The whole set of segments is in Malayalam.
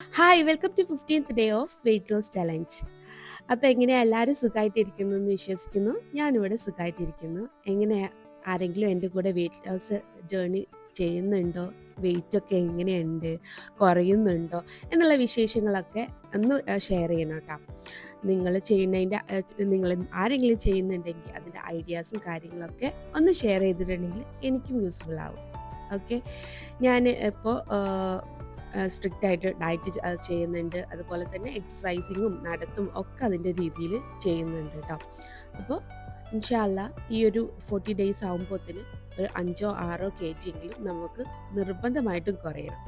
Hi welcome to fifteenth day of weight loss challenge അപ്പോൾ എങ്ങനെയാ എല്ലാവരും സുഖമായിട്ടിരിക്കുന്നു എന്ന് വിശ്വസിക്കുന്നു? ഞാനിവിടെ സുഖമായിട്ടിരിക്കുന്നു എങ്ങനെ ആരെങ്കിലും എന്റെ കൂടെ വെയിറ്റ് ലോസ് ജേർണി ചെയ്യുന്നുണ്ടോ? വെയിറ്റൊക്കെ എങ്ങനെയുണ്ട്? കുറയുന്നുണ്ടോ? എന്നുള്ള വിശേഷങ്ങളൊക്കെ ഒന്ന് ഷെയർ ചെയ്യണം കേട്ടോ. നിങ്ങൾ ചെയ്യുന്നതിന്റെ നിങ്ങൾ ആരെങ്കിലും ചെയ്യുന്നുണ്ടെങ്കിൽ അതിന്റെ ഐഡിയാസും കാര്യങ്ങളൊക്കെ ഒന്ന് ഷെയർ ചെയ്തിട്ടുണ്ടെങ്കിൽ എനിക്കും യൂസ്ഫുൾ ആവും. ഓക്കെ ഞാൻ ഇപ്പോൾ സ്ട്രിക്റ്റ് ആയിട്ട് ഡയറ്റ് ചെയ്യുന്നുണ്ട്. അതുപോലെ തന്നെ എക്സസൈസിങ്ങും നടത്തും ഒക്കെ അതിന്റെ രീതിയിൽ ചെയ്യുന്നുണ്ട് കേട്ടോ അപ്പോൾ ഇൻഷാല്ല ഈ ഒരു ഫോർട്ടി ഡേയ്സ് ആകുമ്പോഴത്തേന് ഒരു അഞ്ചോ ആറോ കെ ജി എങ്കിലും നമുക്ക് നിർബന്ധമായിട്ടും കുറയണം.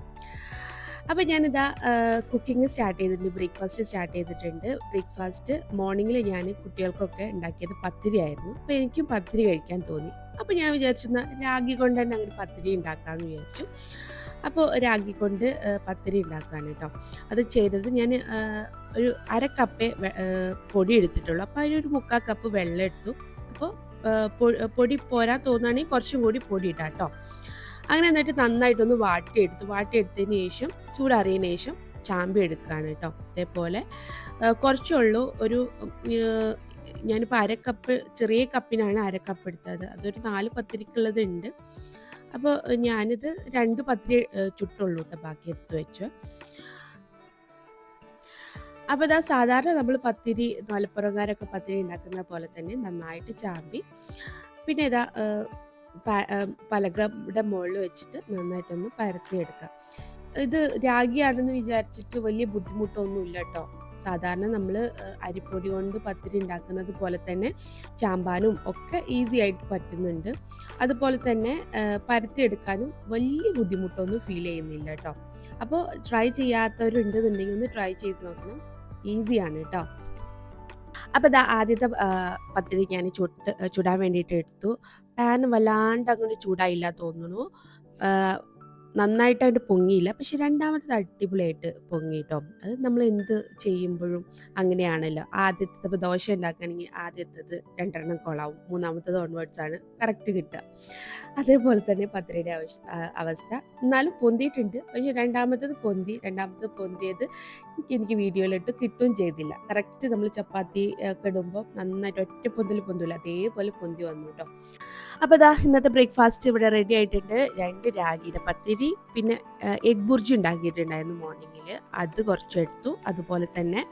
അപ്പോൾ ഞാനിതാ കുക്കിംഗ് സ്റ്റാർട്ട് ചെയ്തിട്ടുണ്ട് ബ്രേക്ക്ഫാസ്റ്റ് സ്റ്റാർട്ട് ചെയ്തിട്ടുണ്ട്. ബ്രേക്ക്ഫാസ്റ്റ് മോർണിംഗിൽ ഞാൻ കുട്ടികൾക്കൊക്കെ ഉണ്ടാക്കിയത് പത്തിരി ആയിരുന്നു. അപ്പോൾ എനിക്കും പത്തിരി കഴിക്കാൻ തോന്നി. അപ്പോൾ ഞാൻ വിചാരിച്ചു രാഗി കൊണ്ട് തന്നെ അങ്ങനെ പത്തിരി ഉണ്ടാക്കാമെന്ന് വിചാരിച്ചു. അപ്പോൾ രാഗി കൊണ്ട് പത്തിരി ഉണ്ടാക്കുകയാണ് കേട്ടോ. അത് ചെയ്തത് ഞാൻ ഒരു അര കപ്പേ പൊടി എടുത്തിട്ടുള്ളൂ. അപ്പോൾ അതിനൊരു മുക്കാൽ കപ്പ് വെള്ളം എടുത്തു. അപ്പോൾ പൊടി പോരാ തോന്നുകയാണെങ്കിൽ കുറച്ചും കൂടി പൊടി ഇട്ടാ കേട്ടോ. അങ്ങനെ എന്നിട്ട് നന്നായിട്ടൊന്ന് വാട്ടിയെടുത്തു. വാട്ടിയെടുത്തതിന് ശേഷം ചൂടാറിയതിന് ശേഷം ചാമ്പി എടുക്കുകയാണ് കേട്ടോ. അതേപോലെ കുറച്ചുള്ളൂ ഒരു ഞാനിപ്പോൾ അര കപ്പ് ചെറിയ കപ്പിനാണ് അര കപ്പ് എടുത്തത്. അതൊരു നാല് പത്തിരിക്കുള്ളത് ഉണ്ട് അപ്പോൾ ഞാനിത് രണ്ട് പത്തിരി ചുട്ടുള്ളൂ കേട്ടോ ബാക്കി എടുത്തു വെച്ചു. അപ്പോൾ ഇതാ സാധാരണ നമ്മൾ പത്തിരി മലപ്പുറംകാരൊക്കെ പത്തിരി ഉണ്ടാക്കുന്ന പോലെ തന്നെ നന്നായിട്ട് ചാമ്പി. പിന്നെ ഇതാ പലകയുടെ മുകളിൽ വെച്ചിട്ട് നന്നായിട്ടൊന്ന് പരത്തിയെടുക്കാം ഇത് രാഗിയാണെന്ന് വിചാരിച്ചിട്ട് വലിയ ബുദ്ധിമുട്ടൊന്നുമില്ല കേട്ടോ സാധാരണ നമ്മൾ അരിപ്പൊടി കൊണ്ട് പത്തിരി ഉണ്ടാക്കുന്നത് പോലെ തന്നെ ചാമ്പാനും ഒക്കെ ഈസി ആയിട്ട് പറ്റുന്നുണ്ട്. അതുപോലെ തന്നെ പരത്തിയെടുക്കാനും വലിയ ബുദ്ധിമുട്ടൊന്നും ഫീൽ ചെയ്യുന്നില്ല കേട്ടോ അപ്പോൾ ട്രൈ ചെയ്യാത്തവരുണ്ടെന്നുണ്ടെങ്കിൽ ഒന്ന് ട്രൈ ചെയ്ത് നോക്കണം. ഈസിയാണ് കേട്ടോ അപ്പോൾ ഇതാ ആദ്യത്തെ പത്തിരി ഞാൻ ചുട്ട് ചുടാൻ വേണ്ടിയിട്ട് എടുത്തു. പാൻ വല്ലാണ്ട് അങ്ങോട്ട് ചൂടായില്ല തോന്നുന്നു. നന്നായിട്ട് അതിന്റെ പൊങ്ങിയില്ല. പക്ഷെ രണ്ടാമത്തത് അടിപൊളിയായിട്ട് പൊങ്ങി കേട്ടോ അത് നമ്മൾ എന്ത് ചെയ്യുമ്പോഴും അങ്ങനെയാണല്ലോ. ആദ്യത്തെ ഇപ്പോൾ ദോശ ഉണ്ടാക്കുകയാണെങ്കിൽ ആദ്യത്തത് രണ്ടെണ്ണം കൊളാവും. മൂന്നാമത്തത് ഓൺവേർഡ്സ് ആണ് കറക്റ്റ് കിട്ടുക. അതേപോലെ തന്നെ പത്രയുടെ അവസ്ഥ. എന്നാലും പൊന്തിയിട്ടുണ്ട്. പക്ഷെ രണ്ടാമത്തത് പൊന്തി രണ്ടാമത്തത് പൊന്തിയത് എനിക്ക് വീഡിയോയിലിട്ട് കിട്ടുകയും ചെയ്തില്ല. കറക്റ്റ് നമ്മൾ ചപ്പാത്തി ഒക്കെ ഇടുമ്പോൾ നന്നായിട്ട് ഒറ്റ പൊന്തിൽ പൊന്തില്ല അതേപോലെ പൊന്തി വന്നു കേട്ടോ. അപ്പോൾ ഇതാ ഇന്നത്തെ ബ്രേക്ക്ഫാസ്റ്റ് ഇവിടെ റെഡി ആയിട്ടുണ്ട്. രണ്ട് രാഗിയുടെ പത്തിരി പിന്നെ എഗ് ബുർജി ഉണ്ടാക്കിയിട്ടുണ്ടായിരുന്നു മോർണിംഗിൽ അത് കുറച്ചെടുത്തു അതുപോലെ തന്നെ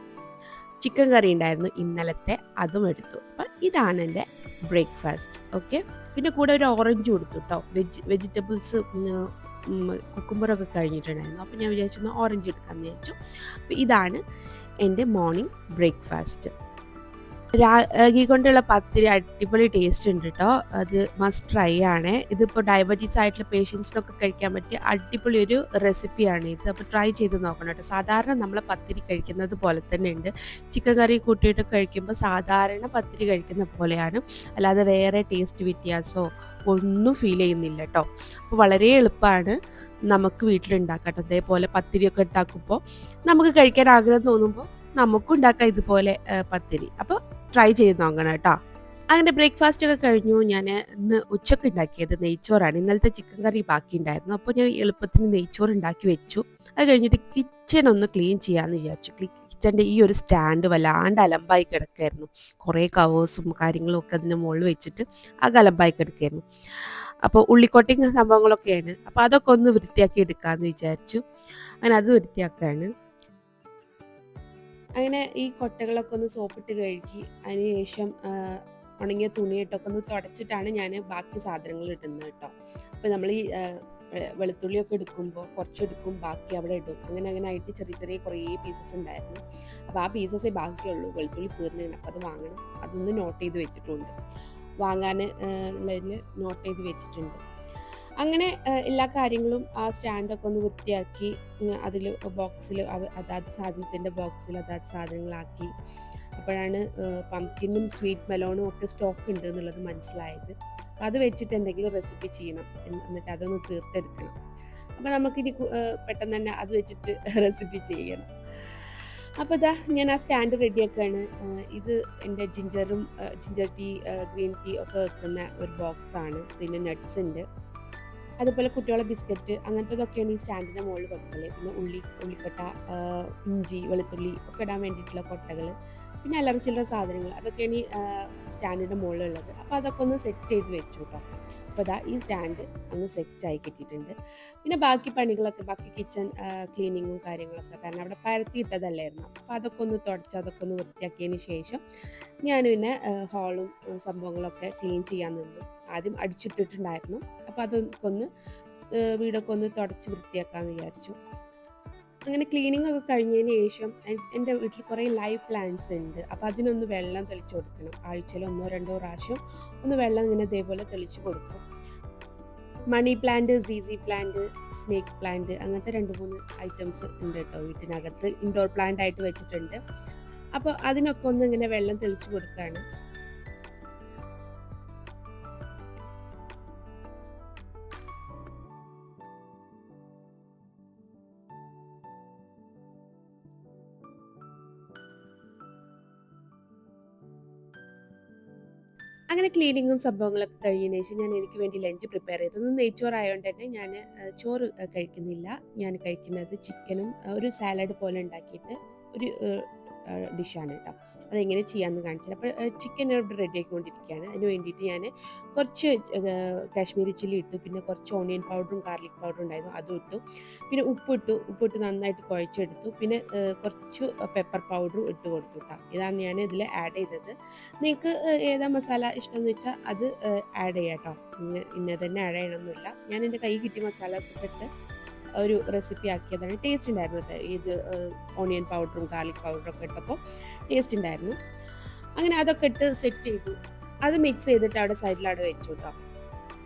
ചിക്കൻ കറി ഉണ്ടായിരുന്നു ഇന്നലത്തെ. അതും എടുത്തു. അപ്പം ഇതാണ് എന്റെ ബ്രേക്ക്ഫാസ്റ്റ്. ഓക്കെ? പിന്നെ കൂടെ ഒരു ഓറഞ്ച് കൊടുത്തു കേട്ടോ വെജ് വെജിറ്റബിൾസ് കുക്കുമ്പറൊക്കെ കഴിഞ്ഞിട്ടുണ്ടായിരുന്നു. അപ്പോൾ ഞാൻ വിചാരിച്ചു ഓറഞ്ച് എടുക്കാമെന്ന് വിചാരിച്ചു. അപ്പോൾ ഇതാണ് എന്റെ മോർണിംഗ് ബ്രേക്ക്ഫാസ്റ്റ്. രാഗി കൊണ്ടുള്ള പത്തിരി അടിപൊളി ടേസ്റ്റ് ഉണ്ട് കേട്ടോ അത് മസ്റ്റ് ട്രൈ ആണ്. ഇതിപ്പോൾ ഡയബറ്റീസ് ആയിട്ടുള്ള പേഷ്യൻസിനൊക്കെ കഴിക്കാൻ പറ്റിയ അടിപൊളി ഒരു റെസിപ്പിയാണ് ഇത്. അപ്പോൾ ട്രൈ ചെയ്ത് നോക്കണം കേട്ടോ സാധാരണ നമ്മൾ പത്തിരി കഴിക്കുന്നത് പോലെ തന്നെ ഉണ്ട്. ചിക്കൻ കറി കൂട്ടിയിട്ട് കഴിക്കുമ്പോൾ സാധാരണ പത്തിരി കഴിക്കുന്ന പോലെയാണ്. അല്ലാതെ വേറെ ടേസ്റ്റ് വ്യത്യാസമോ ഒന്നും ഫീൽ ചെയ്യുന്നില്ല കേട്ടോ അപ്പോൾ വളരെ എളുപ്പമാണ് നമുക്ക് വീട്ടിലുണ്ടാക്കാം കേട്ടോ അതേപോലെ പത്തിരിയൊക്കെ ഉണ്ടാക്കുമ്പോൾ നമുക്ക് കഴിക്കാൻ ആഗ്രഹം തോന്നുമ്പോൾ നമുക്കുണ്ടാക്കാം ഇതുപോലെ പത്തിരി. അപ്പോൾ ട്രൈ ചെയ്ത് നോക്കണം കേട്ടോ. അങ്ങനെ ബ്രേക്ക്ഫാസ്റ്റ് ഒക്കെ കഴിഞ്ഞു. ഞാൻ ഇന്ന് ഉച്ചയ്ക്ക് ഉണ്ടാക്കിയത് നെയ്ച്ചോറാണ്. ഇന്നലത്തെ ചിക്കൻ കറി ബാക്കി ഉണ്ടായിരുന്നു. അപ്പോൾ ഞാൻ എളുപ്പത്തിന് നെയ്ച്ചോറ് ഉണ്ടാക്കി വെച്ചു. അത് കഴിഞ്ഞിട്ട് കിച്ചൺ ഒന്ന് ക്ലീൻ ചെയ്യാമെന്ന് വിചാരിച്ചു. കിച്ചന്റെ ഈ ഒരു സ്റ്റാൻഡ് വല്ലാണ്ട് അലമ്പായി കിടക്കായിരുന്നു. കുറേ കവേഴ്സും കാര്യങ്ങളും ഒക്കെ അതിന്റെ മുകളിൽ വെച്ചിട്ട് ആ അലമ്പായി കിടക്കായിരുന്നു. അപ്പോൾ ഉള്ളിക്കോട്ടിങ് സംഭവങ്ങളൊക്കെയാണ്. അപ്പോൾ അതൊക്കെ ഒന്ന് വൃത്തിയാക്കി എടുക്കാമെന്ന് വിചാരിച്ചു. അങ്ങനെ അത് വൃത്തിയാക്കുകയാണ് അങ്ങനെ ഈ കൊട്ടകളൊക്കെ ഒന്ന് സോപ്പിട്ട് കഴുകി അതിനുശേഷം ഉണങ്ങിയ തുണിയിട്ടൊക്കെ ഒന്ന് തുടച്ചിട്ടാണ് ഞാൻ ബാക്കി സാധനങ്ങൾ ഇടുന്നത് കേട്ടോ. അപ്പോൾ നമ്മൾ ഈ വെളുത്തുള്ളിയൊക്കെ എടുക്കുമ്പോൾ കുറച്ചെടുക്കും ബാക്കി അവിടെ ഇടും. അങ്ങനെ അങ്ങനെ ആയിട്ട് ചെറിയ ചെറിയ കുറേ പീസസ് ഉണ്ടായിരുന്നു. അപ്പോൾ ആ പീസസേ ബാക്കിയുള്ളൂ. വെളുത്തുള്ളി തീർന്നു അപ്പോൾ അത് വാങ്ങണം. അതൊന്ന് നോട്ട് ചെയ്ത് വെച്ചിട്ടുണ്ട്. വാങ്ങാൻ ഉള്ളതിൽ നോട്ട് ചെയ്ത് വെച്ചിട്ടുണ്ട്. അങ്ങനെ എല്ലാ കാര്യങ്ങളും ആ സ്റ്റാൻഡൊക്കെ ഒന്ന് വൃത്തിയാക്കി അതിൽ ബോക്സിൽ അതാത് സാധനത്തിന്റെ ബോക്സിൽ അതാത് സാധനങ്ങളാക്കി. അപ്പോഴാണ് പംകിനും സ്വീറ്റ് മെലോണും ഒക്കെ സ്റ്റോക്ക് ഉണ്ട് എന്നുള്ളത് മനസ്സിലായത്. അപ്പം അത് വെച്ചിട്ട് എന്തെങ്കിലും റെസിപ്പി ചെയ്യണം എന്നിട്ട് അതൊന്ന് തീർത്തെടുക്കണം. അപ്പം നമുക്കിനി പെട്ടെന്ന് തന്നെ അത് വെച്ചിട്ട് റെസിപ്പി ചെയ്യണം. അപ്പോൾ ഇതാ ഞാൻ ആ സ്റ്റാൻഡ് റെഡിയാക്കുകയാണ് ഇത് എന്റെ ജിഞ്ചറും ജിഞ്ചർ ടീ ഗ്രീൻ ടീ ഒക്കെ വെക്കുന്ന ഒരു ബോക്സാണ്. പിന്നെ നട്ട്സ് ഉണ്ട്. അതുപോലെ കുട്ടികളെ ബിസ്ക്കറ്റ് അങ്ങനത്തതൊക്കെയാണ് ഈ സ്റ്റാൻഡിന്റെ മുകളിൽ വെക്കൽ. പിന്നെ ഉള്ളി ഉള്ളിക്കൊട്ട ഇഞ്ചി വെളുത്തുള്ളി ഒക്കെ ഇടാൻ വേണ്ടിയിട്ടുള്ള കൊട്ടകൾ പിന്നെ അല്ലറ ചില്ലറ സാധനങ്ങൾ അതൊക്കെയാണ് ഈ സ്റ്റാൻഡിന്റെ മുകളിലുള്ളത്. അപ്പോൾ അതൊക്കെ ഒന്ന് സെറ്റ് ചെയ്ത് വെച്ചു കേട്ടോ അപ്പോൾ ഇതാ ഈ സ്റ്റാൻഡ് ഒന്ന് സെറ്റായി കിട്ടിയിട്ടുണ്ട്. പിന്നെ ബാക്കി പണികളൊക്കെ ബാക്കി കിച്ചൺ ക്ലീനിങ്ങും കാര്യങ്ങളൊക്കെ. കാരണം അവിടെ പരത്തിയിട്ടതല്ലായിരുന്നു അപ്പോൾ അതൊക്കെ ഒന്ന് തുടച്ച് അതൊക്കെ ഒന്ന് വൃത്തിയാക്കിയതിന് ശേഷം ഞാൻ പിന്നെ ഹാളും സംഭവങ്ങളൊക്കെ ക്ലീൻ ചെയ്യാൻ നിന്നു. ആദ്യം അടിച്ചിട്ടിട്ടുണ്ടായിരുന്നു. അപ്പോൾ അതൊക്കെ ഒന്ന് വീടൊക്കെ ഒന്ന് തുടച്ച് വൃത്തിയാക്കാമെന്ന് വിചാരിച്ചു. അങ്ങനെ ക്ലീനിങ് ഒക്കെ കഴിഞ്ഞതിന് ശേഷം എന്റെ വീട്ടിൽ കുറേ ലൈവ് പ്ലാന്റ്സ് ഉണ്ട്. അപ്പോൾ അതിനൊന്ന് വെള്ളം തെളിച്ച് കൊടുക്കണം. ആഴ്ചയിൽ ഒന്നോ രണ്ടോ പ്രാവശ്യം ഒന്ന് വെള്ളം ഇങ്ങനെ ഇതേപോലെ തെളിച്ച് കൊടുക്കും. മണി പ്ലാന്റ് സീസി പ്ലാന്റ് സ്നേക്ക് പ്ലാന്റ് അങ്ങനത്തെ രണ്ട് മൂന്ന് ഐറ്റംസ് ഉണ്ട് കേട്ടോ വീട്ടിനകത്ത്. ഇൻഡോർ പ്ലാന്റ് ആയിട്ട് വെച്ചിട്ടുണ്ട്. അപ്പോൾ അതിനൊക്കെ ഒന്ന് ഇങ്ങനെ വെള്ളം തെളിച്ച് കൊടുക്കുകയാണ് അങ്ങനെ ക്ലീനിങ്ങും സംഭവങ്ങളൊക്കെ കഴിഞ്ഞതിന് ശേഷം ഞാൻ എനിക്ക് വേണ്ടി ലഞ്ച് പ്രിപ്പയർ ചെയ്തത് നെയ്ച്ചോറായതുകൊണ്ട് തന്നെ ഞാൻ ചോറ് കഴിക്കുന്നില്ല. ഞാൻ കഴിക്കുന്നത് ചിക്കനും ഒരു സാലഡ് പോലെ ഉണ്ടാക്കിയിട്ട് ഒരു ഡിഷാണ് കേട്ടോ അതെങ്ങനെ ചെയ്യാമെന്ന് കാണിച്ചത് അപ്പോൾ ചിക്കൻ ഇവിടെ റെഡി ആക്കിക്കൊണ്ടിരിക്കുകയാണ് അതിന് വേണ്ടിയിട്ട് ഞാൻ കുറച്ച് കാശ്മീരി ചില്ലി ഇട്ടു. പിന്നെ കുറച്ച് ഓണിയൻ പൗഡറും ഗാർലിക് പൗഡറും ഉണ്ടായിരുന്നു. അതും ഇട്ടു. പിന്നെ ഉപ്പിട്ടു ഉപ്പിട്ട് നന്നായിട്ട് കുഴച്ചെടുത്തു. പിന്നെ കുറച്ച് പെപ്പർ പൗഡറും ഇട്ട് കൊടുത്തു കേട്ടോ ഇതാണ് ഞാൻ ഇതിൽ ആഡ് ചെയ്തത്. നിങ്ങൾക്ക് ഏതാ മസാല ഇഷ്ടം എന്ന് വെച്ചാൽ അത് ആഡ് ചെയ്യാം കേട്ടോ ഇന്ന തന്നെ ആഡ് ചെയ്യണമെന്നില്ല ഞാൻ എന്റെ കൈ കിട്ടിയ മസാലാസ് ഒക്കെ ഇട്ട് ഒരു റെസിപ്പി ആക്കിയതാണ്. ടേസ്റ്റ് ഉണ്ടായിരുന്നു കേട്ടോ ഇത് ഓണിയൻ പൗഡറും ഗാർലിക് പൗഡറും ഒക്കെ ഇട്ടപ്പോൾ ടേസ്റ്റ് ഉണ്ടായിരുന്നു. അങ്ങനെ അതൊക്കെ ഇട്ട് സെറ്റ് ചെയ്തു. അത് മിക്സ് ചെയ്തിട്ട് അവിടെ സൈഡിൽ അവിടെ വെച്ചു കേട്ടോ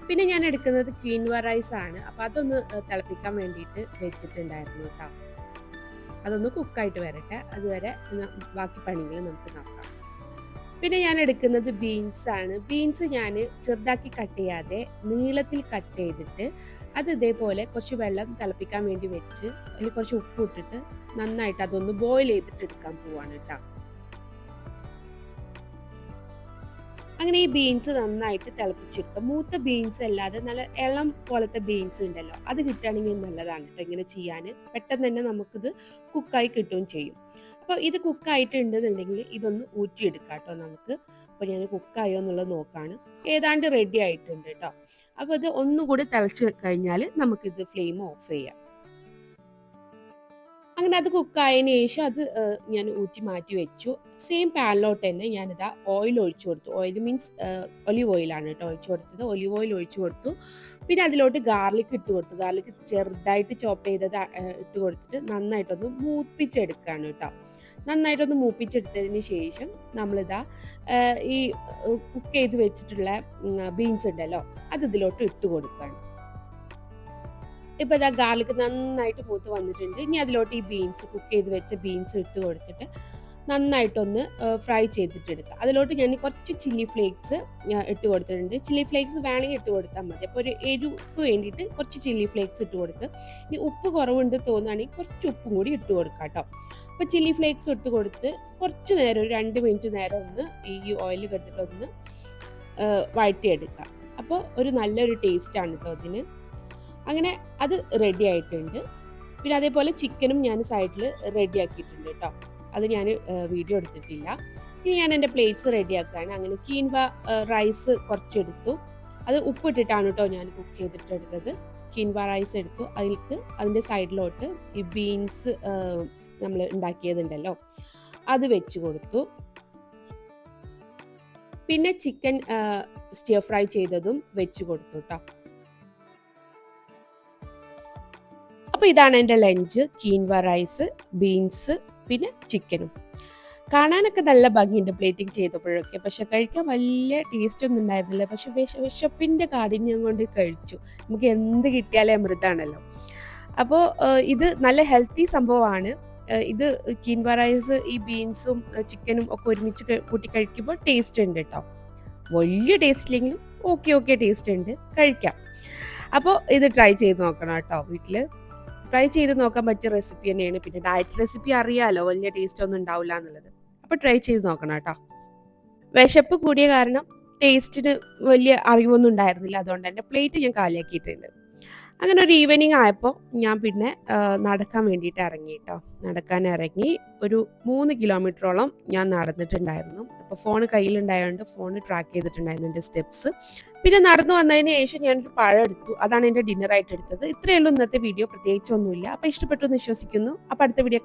പിന്നെ ഞാൻ എടുക്കുന്നത് ക്വീൻവ റൈസ് ആണ്. അപ്പോൾ അതൊന്ന് തിളപ്പിക്കാൻ വേണ്ടിയിട്ട് വെച്ചിട്ടുണ്ടായിരുന്നു കേട്ടോ അതൊന്ന് കുക്കായിട്ട് വരട്ടെ. അതുവരെ ബാക്കി പണികൾ നമുക്ക് നോക്കാം. പിന്നെ ഞാൻ എടുക്കുന്നത് ബീൻസ് ആണ്. ബീൻസ് ഞാൻ ചെറുതാക്കി കട്ട് ചെയ്യാതെ നീളത്തിൽ കട്ട് ചെയ്തിട്ട് അത് ഇതേപോലെ കുറച്ച് വെള്ളം തിളപ്പിക്കാൻ വേണ്ടി വെച്ച് അതിൽ കുറച്ച് ഉപ്പ് ഇട്ടിട്ട് നന്നായിട്ട് അതൊന്ന് ബോയിൽ ചെയ്തിട്ട് എടുക്കാൻ പോവാണ് കേട്ടോ അങ്ങനെ ഈ ബീൻസ് നന്നായിട്ട് തിളപ്പിച്ചെടുക്കുക. മൂത്ത ബീൻസ് അല്ലാതെ നല്ല ഇളം പോലത്തെ ബീൻസ് ഉണ്ടല്ലോ അത് കിട്ടുകയാണെങ്കിൽ നല്ലതാണ് കേട്ടോ ഇങ്ങനെ ചെയ്യാൻ. പെട്ടെന്ന് തന്നെ നമുക്കിത് കുക്കായി കിട്ടുകയും ചെയ്യും. അപ്പോൾ ഇത് കുക്കായിട്ടുണ്ടെന്നുണ്ടെങ്കിൽ ഇതൊന്ന് ഊറ്റിയെടുക്കാം കേട്ടോ നമുക്ക്. അപ്പോൾ ഞാൻ കുക്കായോ എന്നുള്ളത് നോക്കാണ്. ഏതാണ്ട് റെഡി ആയിട്ടുണ്ട് കേട്ടോ അപ്പോൾ ഇത് ഒന്നും കൂടി തിളച്ച് കഴിഞ്ഞാൽ നമുക്കിത് ഫ്ലെയിം ഓഫ് ചെയ്യാം. അങ്ങനെ അത് കുക്കായതിനു ശേഷം അത് ഞാൻ ഊറ്റി മാറ്റി വെച്ചു. സെയിം പാനിലോട്ട് തന്നെ ഞാനിതാ ഓയിൽ ഒഴിച്ചു കൊടുത്തു. ഓയിൽ മീൻസ് ഒലിവ് ഓയിലാണ് കേട്ടോ ഒഴിച്ചു കൊടുത്തത്. ഒലിവ് ഓയിൽ ഒഴിച്ചു കൊടുത്തു. പിന്നെ അതിലോട്ട് ഗാർലിക് ഇട്ട് കൊടുത്തു. ഗാർലിക് ചെറുതായിട്ട് ചോപ്പ് ചെയ്തത് ഇട്ട് കൊടുത്തിട്ട് നന്നായിട്ടൊന്ന് മൂപ്പിച്ചെടുക്കുകയാണ് കേട്ടോ. നന്നായിട്ടൊന്ന് മൂപ്പിച്ചെടുത്തതിന് ശേഷം നമ്മളിതാ ഈ കുക്ക് ചെയ്ത് വെച്ചിട്ടുള്ള ബീൻസ് ഉണ്ടല്ലോ അത് ഇതിലോട്ട് ഇട്ട് കൊടുക്കുകയാണ്. ഇപ്പൊ ഇതാ ഗാർലിക് നന്നായിട്ട് മൂത്ത് വന്നിട്ടുണ്ട്. ഇനി അതിലോട്ട് ഈ ബീൻസ് കുക്ക് ചെയ്ത് വെച്ച ബീൻസ് ഇട്ട് കൊടുത്തിട്ട് നന്നായിട്ടൊന്ന് ഫ്രൈ ചെയ്തിട്ട് എടുക്കുക അതിലോട്ട് ഞാൻ കുറച്ച് ചില്ലി ഫ്ലേക്സ് ഇട്ട് കൊടുത്തിട്ടുണ്ട്. ചില്ലി ഫ്ലേക്സ് വേണമെങ്കിൽ ഇട്ട് കൊടുത്താൽ മതി. അപ്പോൾ ഒരു എരിവുക്ക് വേണ്ടിയിട്ട് കുറച്ച് ചില്ലി ഫ്ലേക്സ് ഇട്ട് കൊടുത്ത് ഇനി ഉപ്പ് കുറവുണ്ട് തോന്നുകയാണെങ്കിൽ കുറച്ച് ഉപ്പും കൂടി ഇട്ട് കൊടുക്കാം കേട്ടോ. അപ്പോൾ ചില്ലി ഫ്ലേക്സ് ഇട്ട് കൊടുത്ത് കുറച്ച് നേരം ഒരു രണ്ട് മിനിറ്റ് നേരം ഒന്ന് ഈ ഓയിൽ കെട്ടിട്ടൊന്ന് വഴറ്റിയെടുക്കുക. അപ്പോൾ ഒരു നല്ലൊരു ടേസ്റ്റ് ആണ് കേട്ടോ അതിന്. അങ്ങനെ അത് റെഡി ആയിട്ടുണ്ട്. പിന്നെ അതേപോലെ ചിക്കനും ഞാൻ സൈഡിൽ റെഡി ആക്കിയിട്ടുണ്ട് കേട്ടോ. അത് ഞാൻ വീഡിയോ എടുത്തിട്ടില്ല. ഇനി ഞാൻ എന്റെ പ്ലേറ്റ്സ് റെഡി ആക്കുകയാണ് അങ്ങനെ കീൻവ റൈസ് കുറച്ചെടുത്തു. അത് ഉപ്പിട്ടിട്ടാണ് കേട്ടോ ഞാൻ കുക്ക് ചെയ്തിട്ടെടുത്തത് കീൻവ റൈസ് എടുത്തു. അതിലേക്ക് അതിന്റെ സൈഡിലോട്ട് ഈ ബീൻസ് നമ്മൾ ഉണ്ടാക്കിയതുണ്ടല്ലോ. അത് വെച്ച് കൊടുത്തു. പിന്നെ ചിക്കൻ സ്റ്റിയർ ഫ്രൈ ചെയ്തതും വെച്ച് കൊടുത്തു കേട്ടോ അപ്പോൾ ഇതാണ് എന്റെ ലഞ്ച് കീൻവ റൈസ് ബീൻസ് പിന്നെ ചിക്കനും കാണാനൊക്കെ നല്ല ഭംഗിയുണ്ട് പ്ലേറ്റിംഗ് ചെയ്തപ്പോഴൊക്കെ. പക്ഷെ കഴിക്കാൻ വലിയ ടേസ്റ്റ് ഒന്നും ഉണ്ടായിരുന്നില്ല. പക്ഷെ വിശ വിശപ്പിന്റെ കാഠിന്യം കൊണ്ട് കഴിച്ചു. നമുക്ക് എന്ത് കിട്ടിയാലേ അമൃതാണല്ലോ. അപ്പോൾ ഇത് നല്ല ഹെൽത്തി സംഭവമാണ്. ഇത് കീൻവ റൈസ് ഈ ബീൻസും ചിക്കനും ഒക്കെ ഒരുമിച്ച് കൂട്ടി കഴിക്കുമ്പോൾ ടേസ്റ്റ് ഉണ്ട് കേട്ടോ വലിയ ടേസ്റ്റ് ഇല്ലെങ്കിലും ഓക്കെ ഓക്കെ ടേസ്റ്റ് ഉണ്ട്. കഴിക്കാം. അപ്പോൾ ഇത് ട്രൈ ചെയ്ത് നോക്കണം കേട്ടോ വീട്ടിൽ ട്രൈ ചെയ്ത് നോക്കാൻ പറ്റിയ റെസിപ്പി തന്നെയാണ്. പിന്നെ ഡയറ്റ് റെസിപ്പി അറിയാലോ വലിയ ടേസ്റ്റ് ഒന്നും ഉണ്ടാവില്ല എന്നുള്ളത്. അപ്പോൾ ട്രൈ ചെയ്ത് നോക്കണം കേട്ടോ. വിശപ്പ് കൂടിയ കാരണം ടേസ്റ്റിന് വലിയ അറിവൊന്നും ഉണ്ടായിരുന്നില്ല. അതുകൊണ്ട് തന്നെ പ്ലേറ്റ് ഞാൻ കാലിയാക്കിയിട്ടുണ്ട്. അങ്ങനെ ഒരു ഈവനിങ് ആയപ്പോൾ ഞാൻ പിന്നെ നടക്കാൻ വേണ്ടിയിട്ട് ഇറങ്ങി കേട്ടോ. നടക്കാൻ ഇറങ്ങി ഒരു മൂന്ന് കിലോമീറ്ററോളം ഞാൻ നടന്നിട്ടുണ്ടായിരുന്നു. അപ്പോൾ ഫോൺ കയ്യിലുണ്ടായതുകൊണ്ട് ഫോൺ ട്രാക്ക് ചെയ്തിട്ടുണ്ടായിരുന്നു എന്റെ സ്റ്റെപ്സ് പിന്നെ നടന്നു വന്നതിന് ശേഷം ഞാനൊരു പഴം എടുത്തു. അതാണ് എന്റെ ഡിന്നർ ആയിട്ട് എടുത്തത്. ഇത്രയേ ഉള്ളൂ ഇന്നത്തെ വീഡിയോ. പ്രത്യേകിച്ചൊന്നുമില്ല അപ്പോൾ ഇഷ്ടപ്പെട്ടു എന്ന് വിശ്വസിക്കുന്നു. അപ്പോൾ അടുത്ത വീഡിയോ